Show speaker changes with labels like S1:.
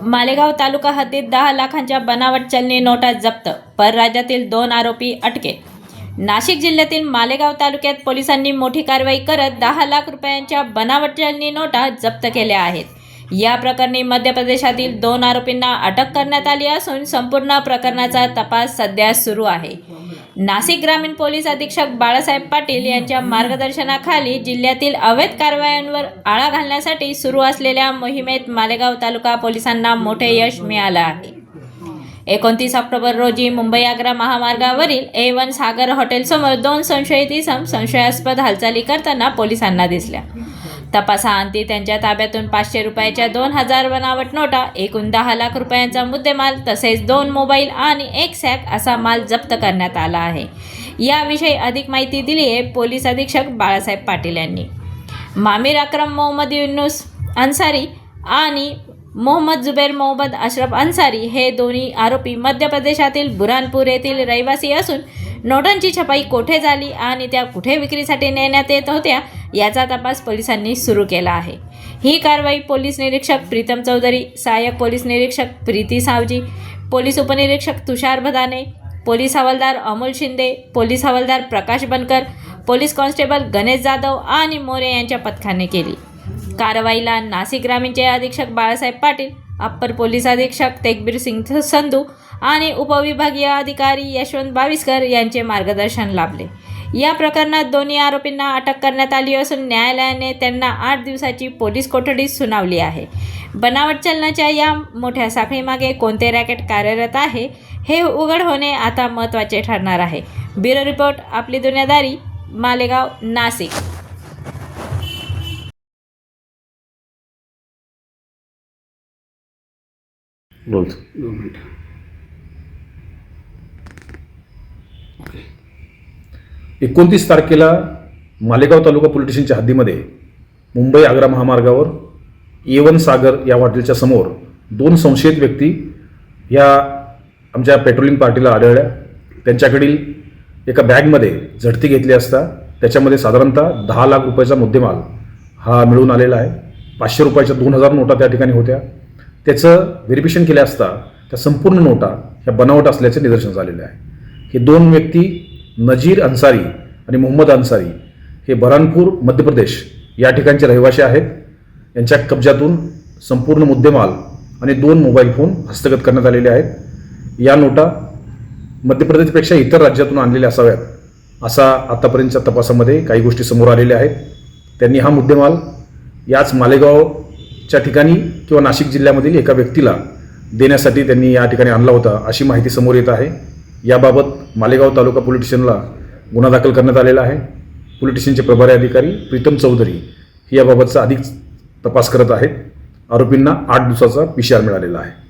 S1: मालेगाव तालुका हद्दीत दहा लाखांच्या बनावट चलनी नोटा जप्त परराज्यातील दोन आरोपी अटकेत. नाशिक जिल्ह्यातील मालेगाव तालुक्यात पोलिसांनी मोठी कारवाई करत दहा लाख रुपयांच्या बनावट चलनी नोटा जप्त केल्या आहेत. या प्रकरणी मध्य प्रदेशातील दोन आरोपींना अटक करण्यात आली असून संपूर्ण प्रकरणाचा तपास सध्या सुरू आहे. नाशिक ग्रामीण पोलीस अधीक्षक बाळासाहेब पाटील यांच्या मार्गदर्शनाखाली जिल्ह्यातील अवैध कारवायांवर आळा घालण्यासाठी सुरू असलेल्या मोहिमेत मालेगाव तालुका पोलिसांना मोठे यश मिळालं आहे. एकोणतीस ऑक्टोबर रोजी मुंबई आग्रा महामार्गावरील ए वन सागर हॉटेलसमोर दोन संशयित इसम संशयास्पद हालचाली करताना पोलिसांना दिसल्या. तपासाअंती त्यांच्या ताब्यातून पाचशे रुपयाच्या दोन हजार बनावट नोटा एकूण दहा लाख रुपयांचा मुद्देमाल तसेच दोन मोबाईल आणि एक सॅक असा माल जप्त करण्यात आला आहे. याविषयी अधिक माहिती दिली आहे पोलीस अधीक्षक बाळासाहेब पाटील यांनी. मामीर अक्रम मोहम्मद युनुस अन्सारी आणि मोहम्मद जुबेर मोहम्मद अशरफ अन्सारी हे दोन्ही आरोपी मध्य प्रदेशातील बुरानपूर येथील रहिवासी असून नोटांची छपाई कोठे झाली आणि त्या कुठे विक्रीसाठी नेण्यात येत होत्या याचा तपास पोलिसांनी सुरू केला आहे. ही कारवाई पोलीस निरीक्षक प्रीतम चौधरी सहाय्यक पोलीस निरीक्षक प्रीती सावजी पोलीस उपनिरीक्षक तुषार भदाने पोलीस हवालदार अमोल शिंदे पोलीस हवालदार प्रकाश बनकर पोलीस कॉन्स्टेबल गणेश जाधव आणि मोरे यांच्या पथकाने केली. कारवाईला नाशिक ग्रामीणचे अधीक्षक बाळासाहेब पाटील अप्पर पोलीस अधीक्षक तेगबीर सिंग संधू आणि उपविभागीय अधिकारी यशवंत बाविस्कर यांचे मार्गदर्शन लाभले. या प्रकरणात दोन्ही आरोपींना अटक करण्यात आली असून न्यायालयाने त्यांना आठ दिवसाची पोलीस कोठडी सुनावली आहे. बनावट चलनाच्या या मोठ्या साखळीमागे कोणते रॅकेट कार्यरत आहे हे उघड होणे आता महत्त्वाचे ठरणार आहे. ब्युरो रिपोर्ट आपली दुनियादारी मालेगाव नाशिक.
S2: बोल
S3: दोन मिनटं
S2: एकोणतीस तारखेला मालेगाव तालुका पोलीस स्टेशनच्या हद्दीमध्ये मुंबई आग्रा महामार्गावर एवन सागर या हॉटेलच्या समोर दोन संशयित व्यक्ती या आमच्या पेट्रोलिंग पार्टीला आढळल्या. त्यांच्याकडील एका बॅगमध्ये झडती घेतली असता त्याच्यामध्ये साधारणतः दहा लाख रुपयाचा मुद्देमाल हा मिळून आलेला आहे. पाचशे रुपयाच्या दोन हजार नोटा त्या ठिकाणी होत्या. त्याचं व्हेरिफिकेशन केल्या असता त्या संपूर्ण नोटा ह्या बनावट असल्याचे निदर्शन झालेले आहे. हे दोन व्यक्ती नजीर अन्सारी आणि मोहम्मद अन्सारी हे बरानपूर मध्य प्रदेश या ठिकाणचे रहिवासी आहेत. यांच्या कब्जातून संपूर्ण मुद्देमाल आणि दोन मोबाईल फोन हस्तगत करण्यात आलेले आहेत. या नोटा मध्य प्रदेशपेक्षा इतर राज्यातून आणलेल्या असाव्यात असा आतापर्यंतच्या तपासामध्ये काही गोष्टी समोर आलेल्या आहेत. त्यांनी हा मुद्देमाल याच मालेगावच्या ठिकाणी किंवा नाशिक जिल्ह्यामधील एका व्यक्तीला देण्यासाठी त्यांनी या ठिकाणी आणला होता अशी माहिती समोर येत आहे. याबाबत मालेगाव तालुका पोलीस स्टेशनला गुन्हा दाखल करण्यात आलेला आहे. पोलीस स्टेशनचे प्रभारी अधिकारी प्रीतम चौधरी हे याबाबतचा अधिक तपास करत आहेत. आरोपींना आठ दिवसाचा पी मिळालेला आहे.